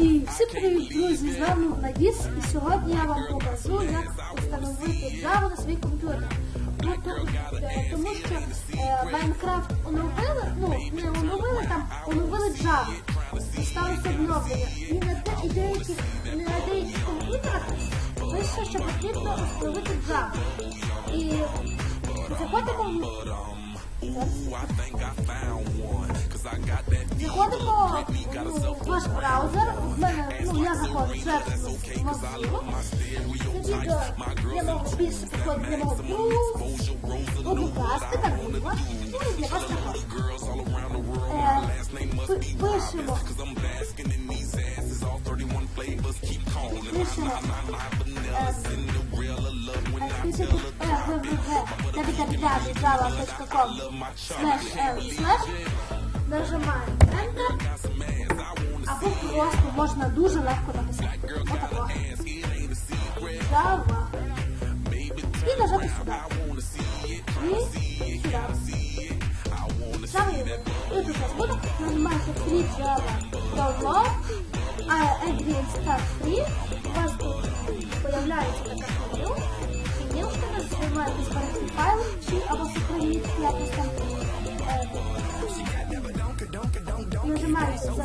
І всім привіт, друзі! З вами Владіс, і сьогодні я вам покажу, як встановити Java на свій комп'ютер. Ну, е, тому що е, Майнкрафт оновили, ну, не оновили там, оновили Java. Сталося обновлення. І на деяких, комп'ютерах пише, що потрібно встановити Java. І заходимо Заходимо ну, я заходжу через Mozilla. Це відео для мого більше підходить для мого Однокласника, друга. Ну і для вас також. Е, пи- Пишемо. Пишемо. www.java.com slash l slash Нажимаємо Enter. Просто можна дуже легко написати. Отако. І нажати сюди. І сюди. Саме і тут у вас буде. Нажимаєте Free Java Download. А Advanced Start Free. У вас тут появляється така меню. У тебе знімаєте зберегти файл чи або сохранити якось там. е, за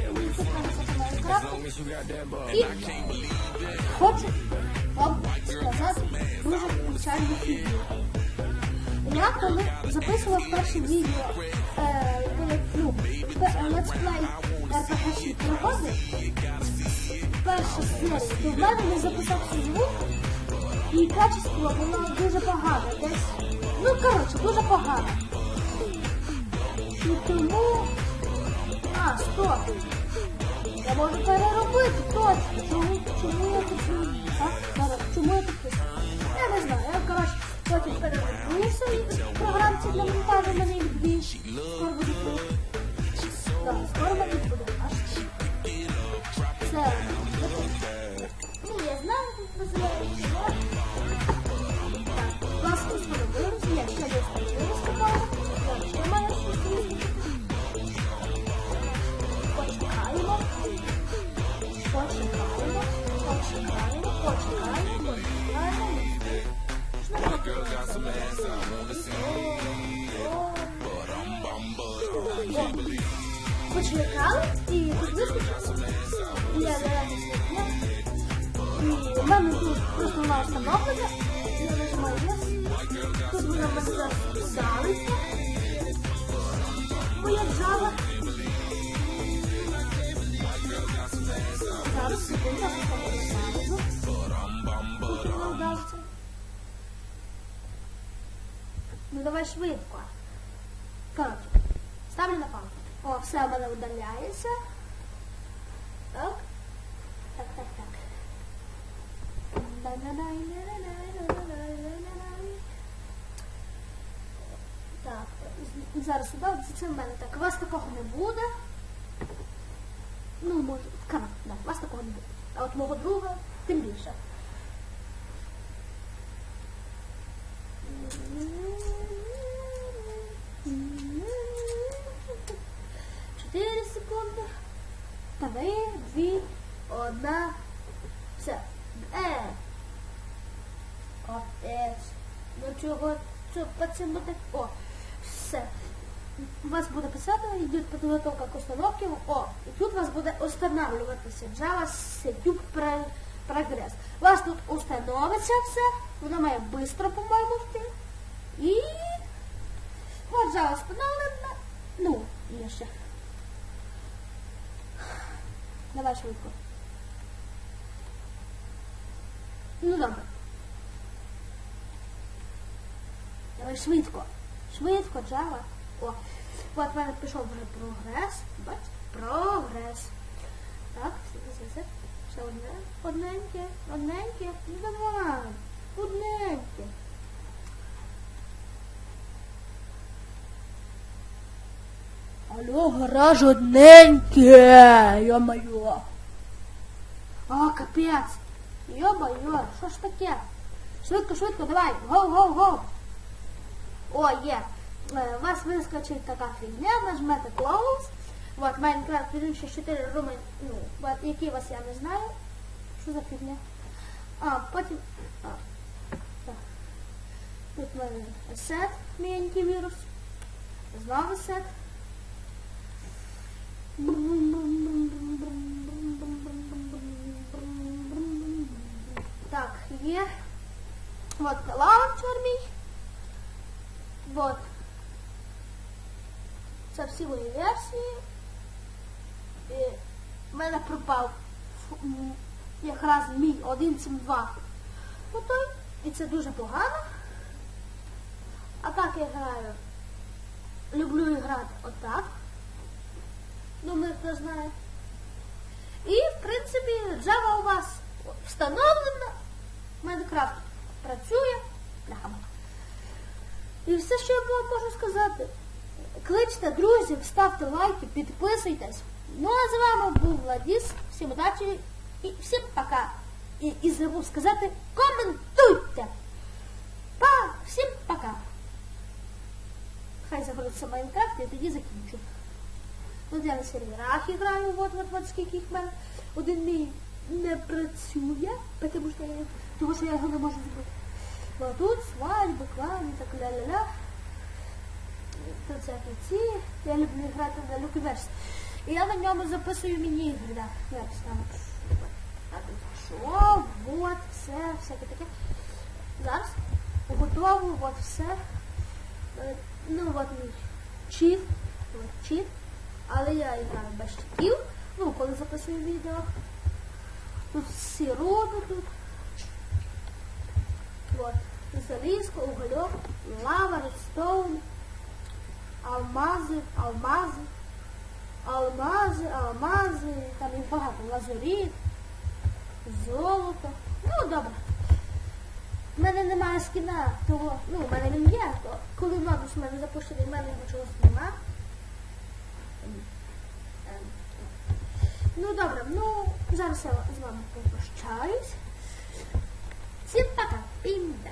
І хочу вам сказати дуже печальну фігню. Я коли записував перше відео, е, ну, летсплей RPG пригоди, перша серія, то в мене не записався звук, і качество було дуже погане. Десь, ну, коротше, дуже погане. І тому... А, стоп. Я можу переробити точно. Чому, чому я тут не-? Зараз, Чому я пишу? Я не знаю. Я, коротше, потім перероблю в програмці для монтажу мене їх дві. Скоро буде. Так, скоро мені буде. Почекали і тут вискочили. Я І в тут просто вона встановлена. Я нажимаю yes. Тут вона в мене зараз вдалиться. Моя джава. Зараз секунду, я Тут. Ну давай швидко. Коротше, ставлю на паузу. О, все в мене удаляється. Так. Так, так, так. Так, зараз сюди, це в мене так. У вас такого не буде. Ну, може, кара, да, у вас такого не буде. А от мого друга тим більше. Три, дві, одна. Все. Е. Отець. Ну чого це пацан буде? О, все. У вас буде писати, йде підготовка к установці. О, і тут у вас буде встановлюватися Java Pro- Progress. У вас тут установиться все, воно має швидко, по-моєму, йти. І от Java встановлена. Ну, є ще. Давай швидко. Ну добре. Давай швидко. Швидко, Java. О, от мене пішов вже прогрес. Бачите? Прогрес. Так, все, все. Ще одне. Одненьке, одненьке. Ну давай. Алло, гараж одненьке, йо-моє. А, капець. Йо-моє, що ж таке? Швидко, швидко, давай, гоу, гоу, гоу. О, є. Е, У вас вискочить така фігня, нажмете close. От, Майнкрафт 1.6.4 руми, ну, от, який у вас я не знаю. Що за фігня? А, потім. Тут в мене сет, мій антивірус. Знову сет. Так, є. От лаунчер мій. Вот. Це всі мої версії. В мене пропав якраз мій 1.7.2. Ну той. І це дуже погано. А так я граю. Люблю грати отак. Думаю, хто знає. І, в принципі, Java у вас встановлена. в Майнкрафт працює. Бляха. І все, що я вам можу сказати. Кличте друзів, ставте лайки, підписуйтесь. Ну а з вами був Владіс. Всім удачі і всім пока. І, і забув сказати, коментуйте. Па, всім пока. Хай загрузиться Майнкрафт, я тоді закінчу. Тут я на серверах граю, от, от, от скільки їх мене. Один мій не працює, тому що я, тому що я його не можу зробити. Ну, а тут свадьби, клани, так ля-ля-ля. Всякі ці. Я люблю грати на Люківерс. І я на ньому записую міні-ігри, да. Верс, там. Що, вот, все, всяке таке. Зараз готово, от все. Е, Ну, от мій чіт. От чіт. Але я граю без читів. Ну, коли записую відео. Тут всі тут. Вот. Залізко, угольок, лава, редстоун, алмази, алмази, алмази, алмази, там їх багато, лазуріт, золото. Ну, добре. У мене немає скіна, того, ну, в мене він є, коли мабуть, мене запущений, в мене його чогось. Ну добре, ну зараз я з вами попрощаюсь. Всім пока, пінда.